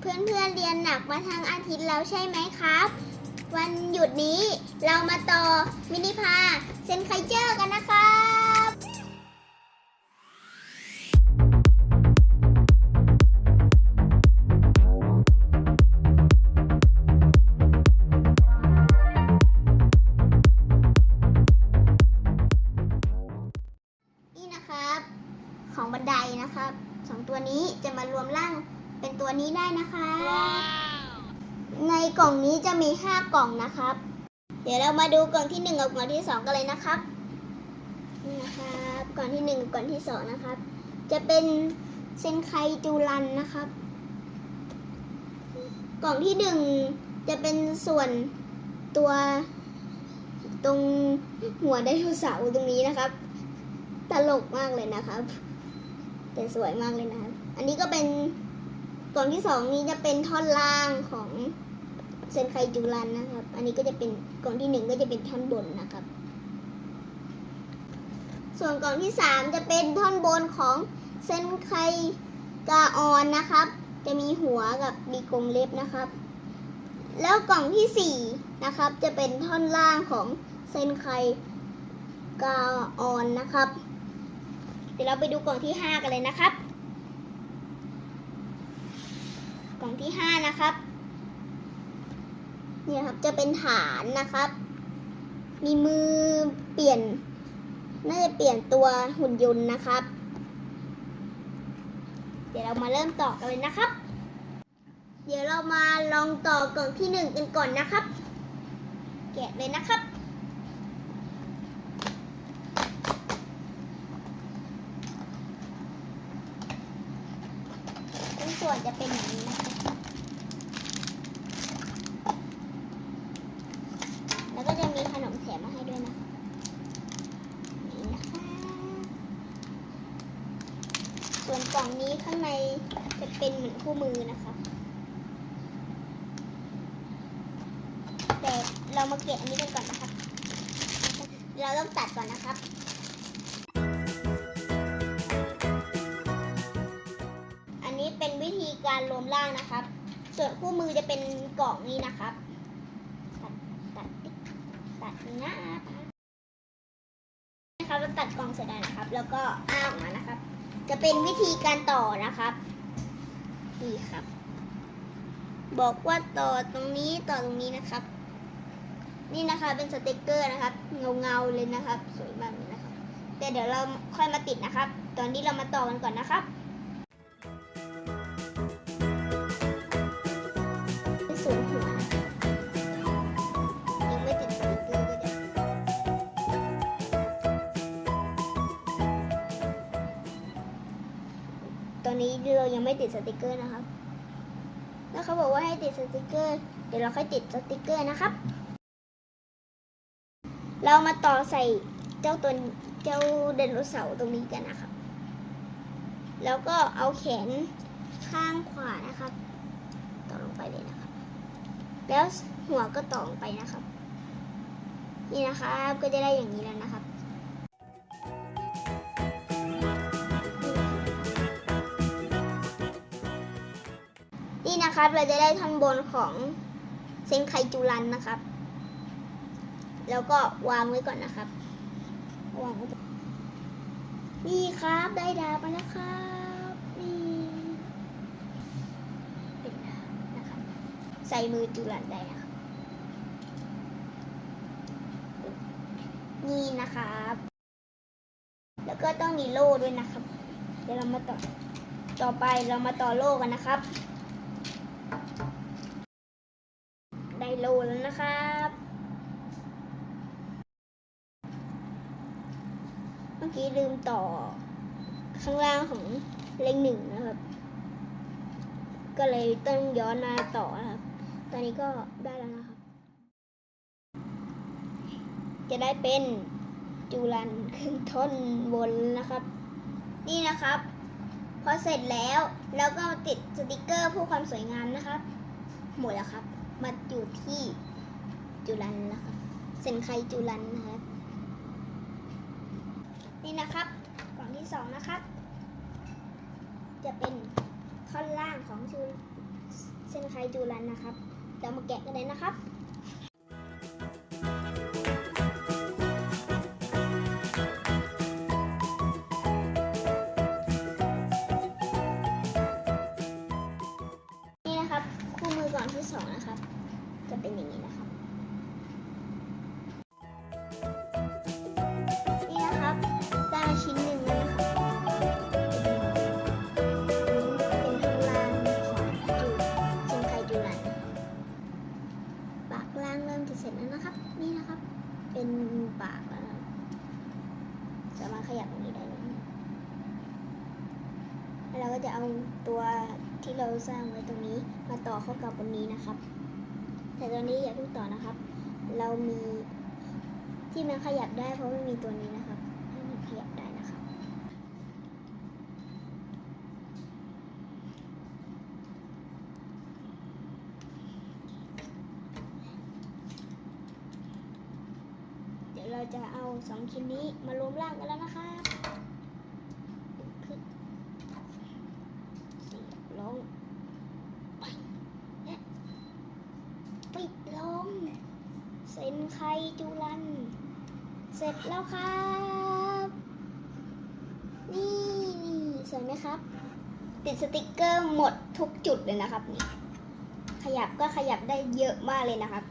เพื่อนๆเรียนหนักมาทั้งอาทิตย์แล้วใช่ไหมครับ วันหยุดนี้เรามาต่อมินิพาเซนไคเจอร์กันนะคะ กล่องนี้จะมี 5 กล่องนะครับ เดี๋ยวเรามาดูกล่องที่ 1 กับกล่องที่ 2 กันเลยนะครับนี่นะครับกล่องที่1กับกล่องที่ 2 นะครับ จะเป็นเซนไคจูรันนะครับ กล่องที่ 1 จะเป็นส่วนตัวตรงหัวไดโนเสาร์ตรงนี้นะครับ ตลกมากเลยนะครับ แต่สวยมากเลยนะครับ อันนี้ก็เป็นกล่องที่สองนี้จะเป็นท่อนล่างของ เซนไคจูรันนะครับ อันนี้ก็จะเป็นกล่องที่หนึ่งก็จะเป็นท่อนบนนะครับ ส่วนกล่องที่สามจะเป็นท่อนบนของเซนไคกาออนนะครับ จะมีหัวกับมีกรงเล็บนะครับ แล้วกล่องที่สี่นะครับ จะเป็นท่อนล่างของเซนไคกาออนนะครับ เดี๋ยวเราไปดูกล่องที่ห้ากันเลยนะครับ กล่องที่ห้านะครับ เนี่ยครับจะเป็นฐานนะครับ มีมือเปลี่ยน น่าจะเปลี่ยนตัวหุ่นยนต์นะครับ เดี๋ยวเรามาเริ่มต่อกันเลยนะครับ เดี๋ยวเรามาลองต่อกล่องที่หนึ่งกันก่อนนะครับ แกะเลยนะครับ ทุกส่วนจะเป็นอย่างนี้นะคะ แล้วก็จะมีขนมแถมมาให้ด้วยนะคะนี่นะคะ ส่วนกล่องนี้ข้างในจะเป็นเหมือนคู่มือนะคะ แต่เรามาเกะอันนี้กันก่อนนะครับ เราต้องตัดก่อนนะครับอันนี้เป็นวิธีการรวมร่างนะครับ ส่วนคู่มือจะเป็นกล่องนี้นะครับ ตัด ตัด ตัดนี่นะนะครับเราตัดกล่องเสร็จแล้วนะครับ แล้วก็อ้าออกมานะครับ จะเป็นวิธีการต่อนะครับนี่ครับ บอกว่าต่อตรงนี้ต่อตรงนี้นะครับ นี่นะคะเป็นสติกเกอร์นะครับ เงาเงาเลยนะครับ สวยมากเลยนะครับแต่เดี๋ยวเราค่อยมาติดนะครับ ตอนนี้เรามาต่อกันก่อนนะครับ นี้เรายังไม่ติดสติกเกอร์นะครับ แล้วเขาบอกว่าให้ติดสติกเกอร์ เดี๋ยวเราค่อยติดสติกเกอร์นะครับ เรามาต่อใส่เจ้าตัวเจ้าไดโนเสาร์ตรงนี้กันนะครับ แล้วก็เอาแขนข้างขวานะครับ ต่อลงไปเลยนะครับ แล้วหัวก็ต่อลงไปนะครับ นี่นะครับก็จะได้อย่างนี้แล้วนะครับ นะครับ เราจะได้ท่อนบนของเซนไคจูรันนะครับ แล้วก็วางไว้ก่อนนะครับ วางไว้ก่อนนี่ครับได้ดาบมาแล้วครับนี่เป็นดาบนะครับ ใส่มือจูรันได้นะครับ นี่นะครับ แล้วก็ต้องมีโล่ด้วยนะครับ เดี๋ยวเรามาต่อต่อไปเรามาต่อโล่กันนะครับ ได้โล่แล้วนะครับ เมื่อกี้ลืม ต่อข้างล่างของเลขหนึ่งนะครับ ก็เลยต้องย้อนมาต่อนะครับ ตอนนี้ก็ได้แล้วนะครับ จะได้เป็นจูรันครึ่งท่อนบนนะครับ นี่นะครับ พอเสร็จแล้วเราก็ติดสติกเกอร์เพื่อความสวยงามนะครับ หมดแล้วครับ มาอยู่ที่จุลันแล้วครับเซนไคจุลันนะครับ นี่นะครับ กล่องที่สองนะครับ จะเป็นท่อนล่างของจูเซนไคจูรันนะครับ เรามาแกะกันเลยนะครับ สร้างไว้ตรงนี้มาต่อเข้ากับบนนี้นะครับ แต่ตอนนี้อย่าเพิ่งต่อนะครับ เรามีที่มันขยับได้เพราะมันมีตัวนี้นะครับให้มันขยับได้นะครับเดี๋ยวเราจะเอาสองชิ้นนี้มารวมร่างกันแล้วนะครับขึ้นเสียบลงไปและปิดลง เซ็นไคจูรัน เสร็จแล้วครับ นี่นี่สวยไหมครับ ติดสติกเกอร์หมดทุกจุดเลยนะครับนี่ขยับก็ขยับได้เยอะมากเลยนะครับ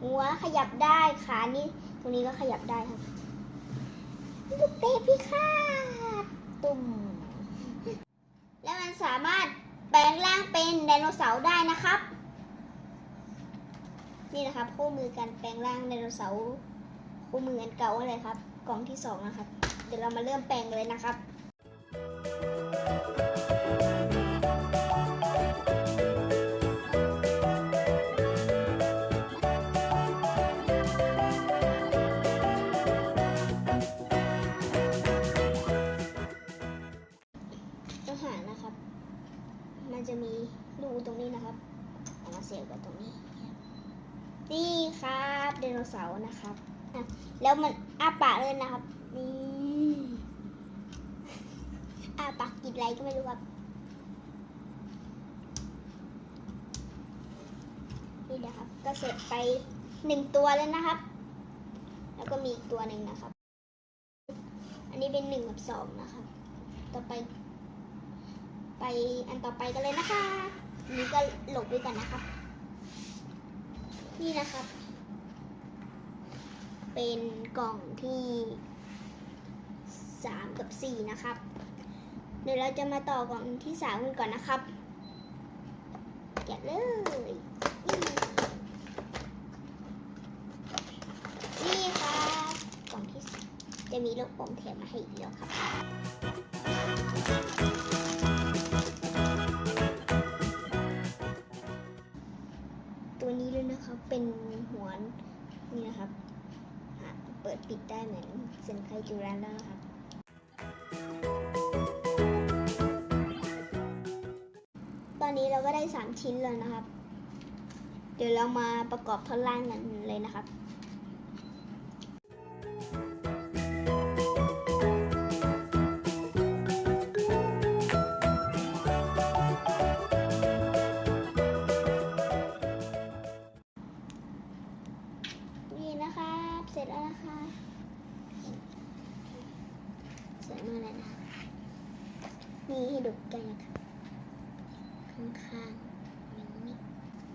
หัวขยับได้ขานี่ตรงนี้ก็ขยับได้ครับลูกเตะพิฆาตตุ่มและมันสามารถแปลงร่างเป็นไดโนเสาร์ได้นะครับ นี่นะครับ คู่มือการแปลงร่างไดโนเสาร์คู่มืออันเก่าอะไรครับ กล่องที่สองนะครับ เดี๋ยวเรามาเริ่มแปลงเลยนะครับอาหารนะครับมันจะมีรูตรงนี้นะครับเอามาเสียบกับตรงนี้ นี่ครับไดโนเสาร์นะครับ แล้วมันอ้าปากเลยนะครับ นี่อ้าปากกินอะไรก็ไม่รู้ครับ นี่นะครับ ก็เสร็จไปหนึ่งตัวแล้วนะครับ แล้วก็มีอีกตัวหนึ่งนะครับ อันนี้เป็นหนึ่งกับสองนะครับ ต่อไป ไปอันต่อไปกันเลยนะคะนนี้ก็หลบด้วยกันนะครับ นี่นะครับ เป็นกล่องที่สามกับสี่นะครับ เดี๋ยวเราจะมาต่อกล่องที่สามกันก่อนนะครับแกะเลยนี่ครับกล่องที่สามจะมีลูกโป่งแถมมาให้อีกแล้วครับ ปิดปิดได้เหมือนเซนไคจูรันแล้วนะครับ ตอนนี้เราก็ได้สามชิ้นแล้วนะครับ เดี๋ยวเรามาประกอบท่อนล่างกันเลยนะครับ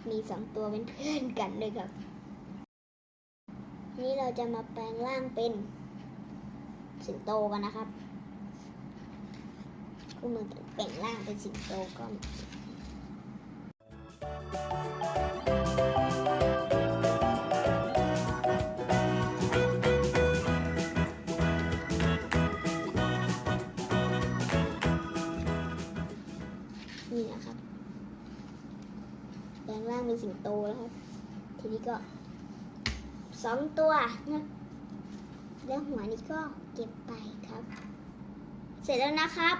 มีสองตัวเป็นเพื่อนกันเลยครับ นี่เราจะมาแปลงร่างเป็น สิงโตกันนะครับคู่มือแปลงร่างเป็นสิงโตก็นี่นะครับ แปลงร่างเป็นสิงโตแล้วครับ ทีนี้ก็สองตัวนะแล้วหัวนี้ก็เก็บไปครับ เสร็จแล้วนะครับ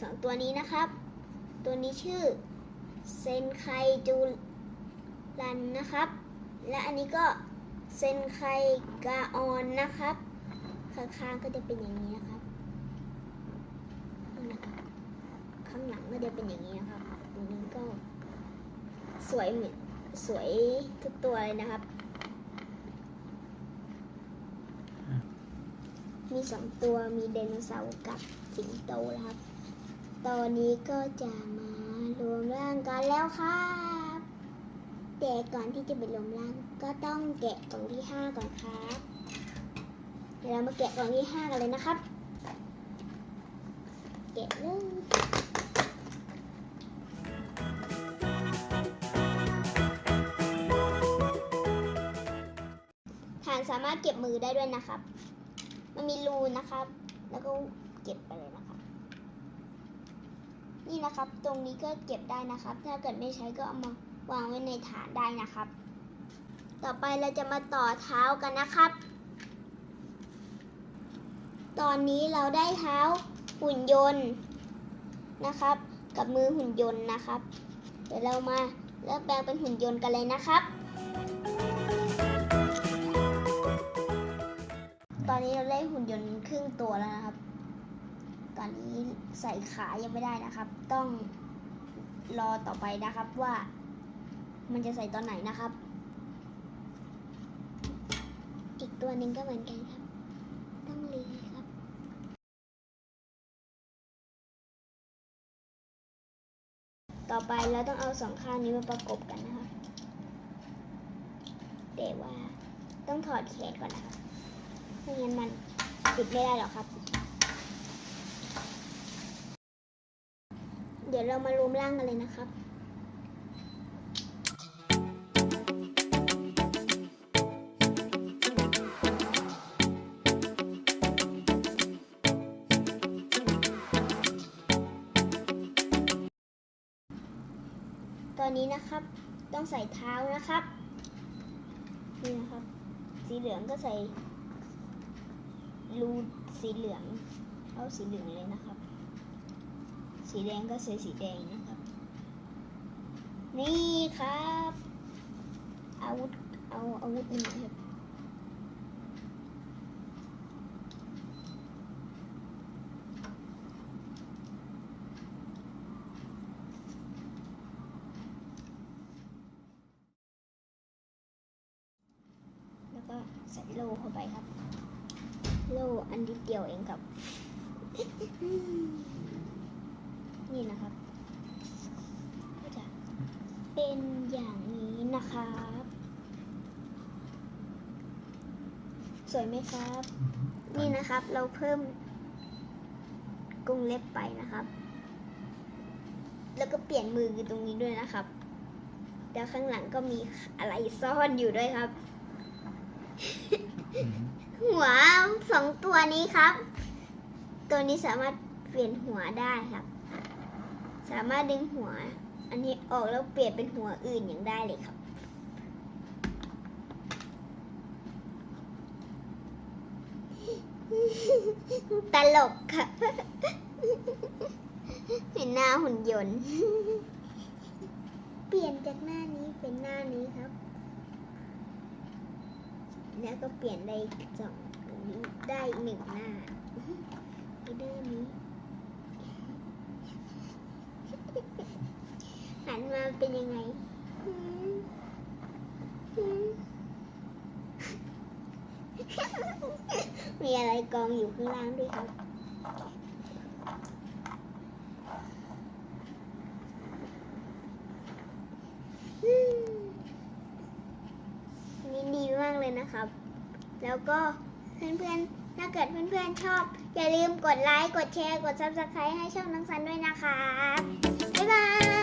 สองตัวนี้นะครับ ตัวนี้ชื่อเซนไคจูรันนะครับ และอันนี้ก็เซนไคกาออนนะครับข้างๆก็จะเป็นอย่างนี้นะครับนี่นะครับข้างหลังก็จะเป็นอย่างนี้นะครับตรงนี้ก็ สวยเหมือนสวยทุกตัวเลยนะครับ มีสองตัวมีไดโนเสาร์กับสิงโตนะครับ ตอนนี้ก็จะมารวมร่างกันแล้วครับแต่ก่อนที่จะไปรวมร่างก็ต้องแกะกล่องที่ห้าก่อนครับเดี๋ยวเรามาแกะกล่องที่ห้ากันเลยนะครับ แกะเลย สามารถเก็บมือได้ด้วยนะครับ มันมีรูนะครับ แล้วก็เก็บไปเลยนะครับ นี่นะครับ ตรงนี้ก็เก็บได้นะครับ ถ้าเกิดไม่ใช้ก็เอามาวางไว้ในฐานได้นะครับ ต่อไปเราจะมาต่อเท้ากันนะครับ ตอนนี้เราได้เท้าหุ่นยนต์นะครับ กับมือหุ่นยนต์นะครับ เดี๋ยวเรามาเริ่มแปลงเป็นหุ่นยนต์กันเลยนะครับ อนนี้เราได้หุ่นยนต์ครึ่งตัวแล้วนะครับ ตอนนี้ใส่ขายังไม่ได้นะครับ ต้องรอต่อไปนะครับว่า มันจะใส่ตอนไหนนะครับ อีกตัวหนึ่งก็เหมือนกันครับ ต้องรีครับต่อไปเราต้องเอาสองข้างนี้มาประกบกันนะครับแต่ว่าต้องถอดแขนก่อนนะครับ ไม่งั้นมันติดไม่ได้หรอกครับ เดี๋ยวเรามารวมร่างกันเลยนะครับตอนนี้นะครับต้องใส่เท้านะครับ นี่นะครับ สีเหลืองก็ใส่ รูสีเหลืองเอาสีเหลืองเลยนะครับ สีแดงก็ใส่สีแดงนะครับ นี่ครับอาวุธเอาอาวุธนี่ครับ แล้วก็ใส่โล่เข้าไปครับ โล่อั นนิดเดียวเองครับ นี่นะครับ ก็จะเป็นอย่างนี้นะครับ สวยไหมครับ นี่นะครับเราเพิ่มกรงเล็บไปนะครับ แล้วก็เปลี่ยนมือตรงนี้ด้วยนะครับแล้วข้างหลังก็มีอะไรซ่อนอยู่ด้วยครับ หัว สองตัวนี้ครับ ตัวนี้สามารถเปลี่ยนหัวได้ครับ สามารถดึงหัว อันนี้ออกแล้วเปลี่ยนเป็นหัวอื่นอย่างได้เลยครับ ตลกค่ะเป็นหน้าหุ่นยนต์ เปลี่ยนจากหน้านี้เป็นหน้านี้ครับ แล้วก็เปลี่ยนได้สองได้หนึ่งหน้าไปด้นนี้หันมาเป็นยังไงมีอะไรกองอยู่ข้างล่างด้วยครับ อืมนี่ดีมากเลยนะ ครับ แล้วก็เพื่อนๆ ถ้าเกิดเพื่อนๆชอบ อย่าลืมกดไลค์ กดแชร์ กดซับสไครต์ให้ช่องน้องซันด้วยนะครับบ๊ายบาย